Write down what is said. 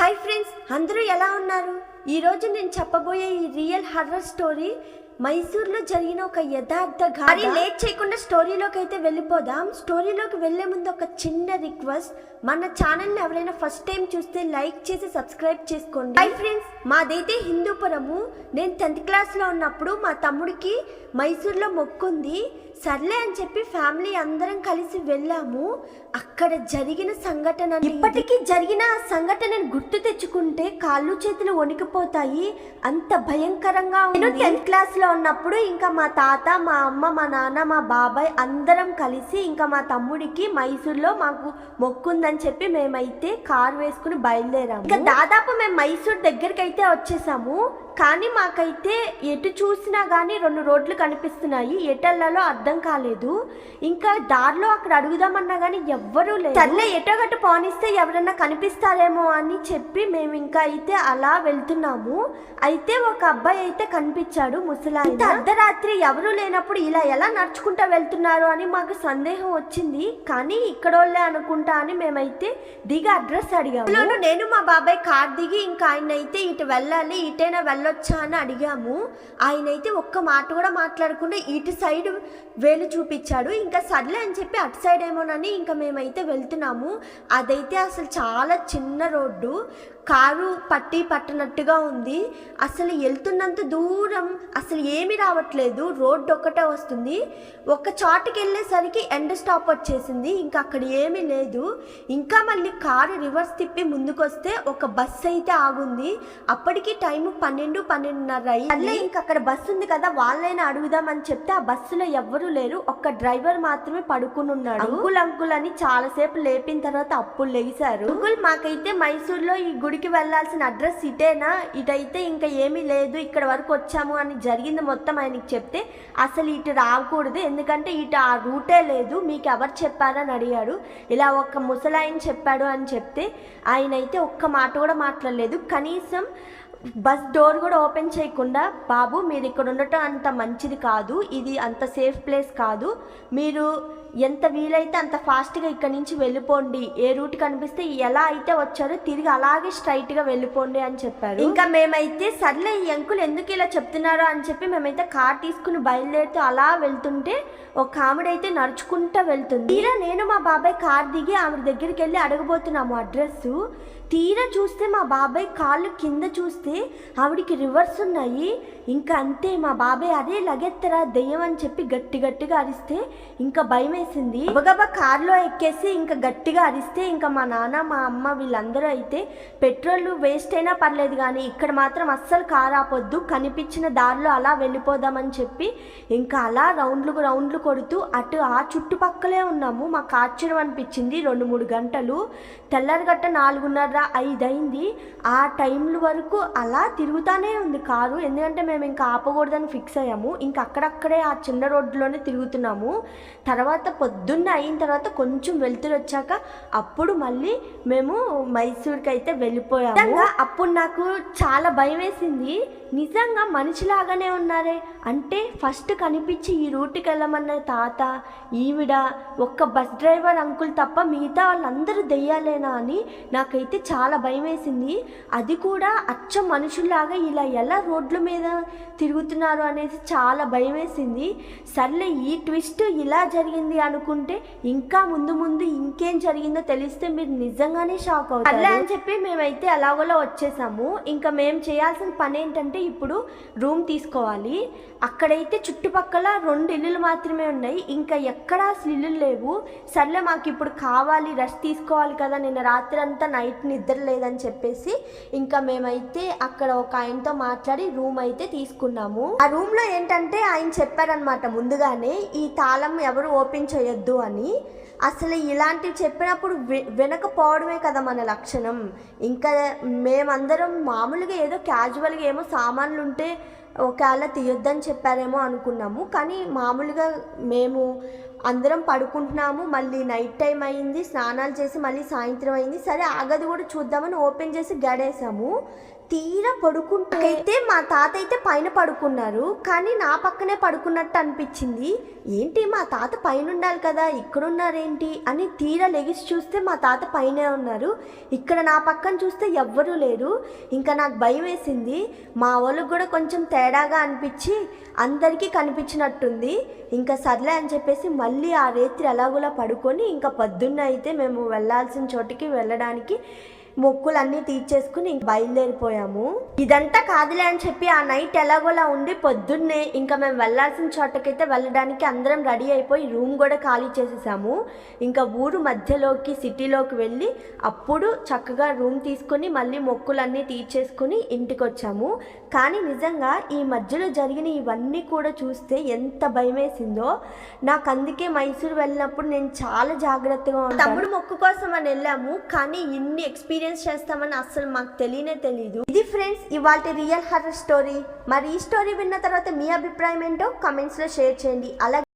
Hi friends అందరూ ఎలా ఉన్నారు? ఈరోజు నేను చెప్పబోయే ఈ రియల్ హర్రర్ స్టోరీ మైసూర్లో జరిగిన ఒక యథార్థ గారి లేట్ చేయకుండా స్టోరీలోకి అయితే వెళ్ళిపోదాం. స్టోరీలోకి వెళ్ళే ముందు ఒక చిన్న రిక్వెస్ట్. మన ఛానల్ని ఎవరైనా ఫస్ట్ టైం చూస్తే లైక్ చేసి సబ్స్క్రైబ్ చేసుకోండి. హాయ్ ఫ్రెండ్స్ మాదైతే హిందూపురము. నేను టెన్త్ క్లాస్లో ఉన్నప్పుడు మా తమ్ముడికి మైసూర్లో మొక్కుంది. సర్లే అని చెప్పి ఫ్యామిలీ అందరం కలిసి వెళ్ళాము. అక్కడ జరిగిన సంఘటన ఇప్పటికీ జరిగిన ఆ సంఘటనను గుర్తు తెచ్చుకుంటే కాళ్ళు చేతులు వణికిపోతాయి. అంత భయంకరంగా నేను టెన్త్ క్లాస్లో ఉన్నప్పుడు ఇంకా మా తాత మా అమ్మ మా నాన్న మా బాబాయ్ అందరం కలిసి ఇంకా మా తమ్ముడికి మైసూర్లో మాకు మొక్కుందని చెప్పి మేమైతే కార్ వేసుకుని బయలుదేరాము. ఇంకా దాదాపు మేము మైసూర్ దగ్గరికి అయితే వచ్చేసాము. కానీ మాకైతే ఎటు చూసినా కానీ రెండు రోడ్లు కనిపిస్తున్నాయి. ఎటల్లలో అర్థం కాలేదు. ఇంకా దారిలో అక్కడ అడుగుదామన్నా కానీ ఎవ్వరూ లేదు సర్లే ఎటో గట్టు పోనిస్తే ఎవరన్నా కనిపిస్తారేమో అని చెప్పి మేము ఇంకా అయితే అలా వెళ్తున్నాము. అయితే ఒక అబ్బాయి అయితే కనిపించాడు ముసలాయన. అర్ధరాత్రి ఎవరు లేనప్పుడు ఇలా ఎలా నడుచుకుంటా వెళ్తున్నారు అని మాకు సందేహం వచ్చింది. కానీ ఇక్కడోళ్ళే అనుకుంటా అని మేమైతే దిగి అడ్రస్ అడిగాము. నేను మా బాబాయ్ కార్ దిగి ఇంకా ఆయన అయితే ఇటు వెళ్ళాలి ఇటైనా వెళ్ళొచ్చా అని అడిగాము. ఆయన అయితే ఒక్క మాట కూడా మాట్లాడకుండా ఇటు సైడ్ వేలు చూపించాడు. ఇంకా సర్లే అని చెప్పి అటు సైడ్ ఏమోనని ఇంకా మేమైతే వెళ్తున్నాము. అదైతే అసలు చాలా చిన్న రోడ్డు. కారు పట్టి పట్టనట్టుగా ఉంది. అసలు వెళ్తున్నంత దూరం అసలు ఏమీ రావట్లేదు. రోడ్డు ఒక్కటే వస్తుంది. ఒక చోటుకి వెళ్ళేసరికి ఎండ్ స్టాప్ వచ్చేసింది. ఇంకా అక్కడ ఏమీ లేదు. ఇంకా మళ్ళీ కారు రివర్స్ తిప్పి ముందుకొస్తే ఒక బస్సు అయితే ఆగుంది. అప్పటికి టైం పన్నెండు పన్నెండున్నర అయ్యి ఇంకా అక్కడ బస్సు ఉంది కదా వాళ్ళైనా అడుగుదామని చెప్తే ఆ బస్సులో ఎవ్వరూ లేరు. ఒక్క డ్రైవర్ మాత్రమే పడుకుని ఉన్నాడు. అంకుల్ అంకుల్ అని చాలాసేపు లేపిన తర్వాత అప్పుడు లేచారు అంకుల్ మాకైతే మైసూర్లో ఈ గుడికి వెళ్ళాల్సిన అడ్రస్ ఇటేనా? ఇటైతే ఇంకా ఏమీ లేదు. ఇక్కడ వరకు వచ్చాము అని జరిగింది మొత్తం ఆయనకి చెప్తే అసలు ఇటు రాకూడదు. ఎందుకంటే ఇటు ఆ రూటే లేదు. మీకు ఎవరు చెప్పారని అడిగాడు. ఇలా ఒక ముసలాయన చెప్పాడు అని చెప్తే ఆయన అయితే ఒక్క మాట కూడా మాట్లాడలేదు. కనీసం బస్ డోర్ కూడా ఓపెన్ చేయకుండా బాబు మీరు ఇక్కడ ఉండటం అంత మంచిది కాదు. ఇది అంత సేఫ్ ప్లేస్ కాదు. మీరు ఎంత వీలైతే అంత ఫాస్ట్గా ఇక్కడ నుంచి వెళ్ళిపోండి. ఏ రూట్ కనిపిస్తే ఎలా అయితే వచ్చారో తిరిగి అలాగే స్ట్రైట్గా వెళ్ళిపోండి అని చెప్పారు. ఇంకా మేమైతే సర్లే ఈ అంకుల్ ఎందుకు ఇలా చెప్తున్నారో అని చెప్పి మేమైతే కార్ తీసుకుని బయలుదేరుతూ అలా వెళ్తుంటే ఒక ఆవిడైతే నడుచుకుంటూ వెళ్తుంది. ఇలా నేను మా బాబాయ్ కార్ దిగి ఆవిడ దగ్గరికి వెళ్ళి అడగబోతున్నాము అడ్రస్సు. తీరా చూస్తే మా బాబాయ్ కాళ్ళు కింద చూస్తే ఆవిడికి రివర్స్ ఉన్నాయి. ఇంకా అంతే మా బాబాయ్ అదే లగెత్తరా దెయ్యం అని చెప్పి గట్టి గట్టిగా అరిస్తే ఇంకా భయం వేసింది. గబగబా కారులో ఎక్కేసి ఇంకా గట్టిగా అరిస్తే ఇంకా మా నాన్న మా అమ్మ వీళ్ళందరూ అయితే పెట్రోల్ వేస్ట్ అయినా పర్లేదు కానీ ఇక్కడ మాత్రం అస్సలు కారు ఆపొద్దు కనిపించిన దారిలో అలా వెళ్ళిపోదామని చెప్పి ఇంకా అలా రౌండ్లు రౌండ్లు కొడుతూ అటు ఆ చుట్టుపక్కలే ఉన్నాము. మాకు ఆశ్చర్యం అనిపించింది. రెండు మూడు గంటలు తెల్లరిగట్ట నాలుగున్నర ఐదు అయింది ఆ టైంల వరకు అలా తిరుగుతూనే ఉంది కారు. ఎందుకంటే మేము ఇంకా ఆపకూడదని ఫిక్స్ అయ్యాము. ఇంకా అక్కడక్కడే ఆ చిన్న రోడ్లోనే తిరుగుతున్నాము. తర్వాత పొద్దున్న అయిన తర్వాత కొంచెం వెళ్తురు వచ్చాక అప్పుడు మళ్ళీ మేము మైసూర్కి అయితే వెళ్ళిపోయాము అప్పుడు నాకు చాలా భయం వేసింది నిజంగా మనిషిలాగానే ఉన్నారే. అంటే ఫస్ట్ కనిపించి ఈ రూట్కి వెళ్ళమన్న తాత ఈవిడ ఒక్క బస్ డ్రైవర్ అంకుల్ తప్ప మిగతా వాళ్ళందరూ దెయ్యాలేనా అని నాకైతే చాలా భయం వేసింది అది కూడా అచ్చ మనుషుల్లాగా ఇలా ఎలా రోడ్ల మీద తిరుగుతున్నారు అనేది చాలా భయం వేసింది సర్లే ఈ ట్విస్ట్ ఇలా జరిగింది అనుకుంటే ఇంకా ముందు ముందు ఇంకేం జరిగిందో తెలిస్తే మీరు నిజంగానే షాక్ అవుతారు. సర్లే అని చెప్పి మేమైతే అలాగోలా వచ్చేసాము. ఇంకా మేము చేయాల్సిన పని ఏంటంటే ఇప్పుడు రూమ్ తీసుకోవాలి. అక్కడైతే చుట్టుపక్కల రెండు ఇల్లులు మాత్రమే ఉన్నాయి. ఇంకా ఎక్కడా అసలు ఇల్లులు లేవు. సర్లే మాకు ఇప్పుడు కావాలి రెస్ట్ తీసుకోవాలి కదా నిన్న రాత్రి అంతా నైట్ నిద్ర లేదని చెప్పేసి ఇంకా మేమైతే అక్కడ ఒక ఆయనతో మాట్లాడి రూమ్ అయితే తీసుకున్నాము. ఆ రూమ్లో ఏంటంటే ఆయన చెప్పారనమాట ముందుగానే ఈ తాళం ఎవరు ఓపెన్ చేయొద్దు అని. అసలు ఇలాంటివి చెప్పినప్పుడు వి- వినకపోవడమే కదా మన లక్షణం. ఇంకా మేమందరం మామూలుగా ఏదో క్యాజువల్గా ఏమో సామాన్లు ఉంటే ఒకవేళ తీయొద్దని చెప్పారేమో అనుకున్నాము. కానీ మామూలుగా మేము అందరం పడుకుంటున్నాము. మళ్ళీ నైట్ టైం అయింది. స్నానాలు చేసి మళ్ళీ సాయంత్రం అయింది. సరే ఆగది కూడా చూద్దామని ఓపెన్ చేసి గడేసాము. తీరా పడుకుంటే మా తాత అయితే పైన పడుకున్నారు కానీ నా పక్కనే పడుకున్నట్టు అనిపించింది. ఏంటి మా తాత పైన ఉండాలి కదా ఇక్కడ ఉన్నారేంటి అని తీరా లెగిసి చూస్తే మా తాత పైనే ఉన్నారు. ఇక్కడ నా పక్కన చూస్తే ఎవ్వరూ లేరు. ఇంకా నాకు భయం వేసింది. మా వాళ్ళకి కూడా కొంచెం తేడాగా అనిపించి అందరికీ కనిపించినట్టుంది. ఇంకా సర్లే అని చెప్పేసి మళ్ళీ ఆ రేత్రి ఎలాగోలా పడుకొని ఇంకా పొద్దున్న అయితే మేము వెళ్ళాల్సిన చోటికి వెళ్ళడానికి మొక్కులన్నీ తీర్చేసుకుని ఇంక బయలుదేరిపోయాము. ఇదంతా కాదులే అని చెప్పి ఆ నైట్ ఎలాగోలా ఉండి పొద్దున్నే ఇంకా మేము వెళ్ళాల్సిన చోటకైతే వెళ్ళడానికి అందరం రెడీ అయిపోయి రూమ్ కూడా ఖాళీ చేసేసాము. ఇంకా ఊరు మధ్యలోకి సిటీలోకి వెళ్ళి అప్పుడు చక్కగా రూమ్ తీసుకొని మళ్ళీ మొక్కులన్నీ తీర్చేసుకుని ఇంటికి వచ్చాము కానీ నిజంగా ఈ మధ్యలో జరిగిన ఇవన్నీ కూడా చూస్తే ఎంత భయమేసిందో. నాకు అందుకే మైసూర్ వెళ్ళినప్పుడు నేను చాలా జాగ్రత్తగా ఉంటాను. తమ్ముడు మొక్కు కోసం అని వెళ్ళాము. కానీ ఇన్ని ఎక్స్పీరియన్స్ చేస్తామని అసలు మాకు తెలియనే తెలియదు ఇది ఫ్రెండ్స్ ఇవాళ రియల్ హర్రర్ స్టోరీ మరి ఈ స్టోరీ విన్న తర్వాత మీ అభిప్రాయం ఏంటో కమెంట్స్లో షేర్ చేయండి. అలాగే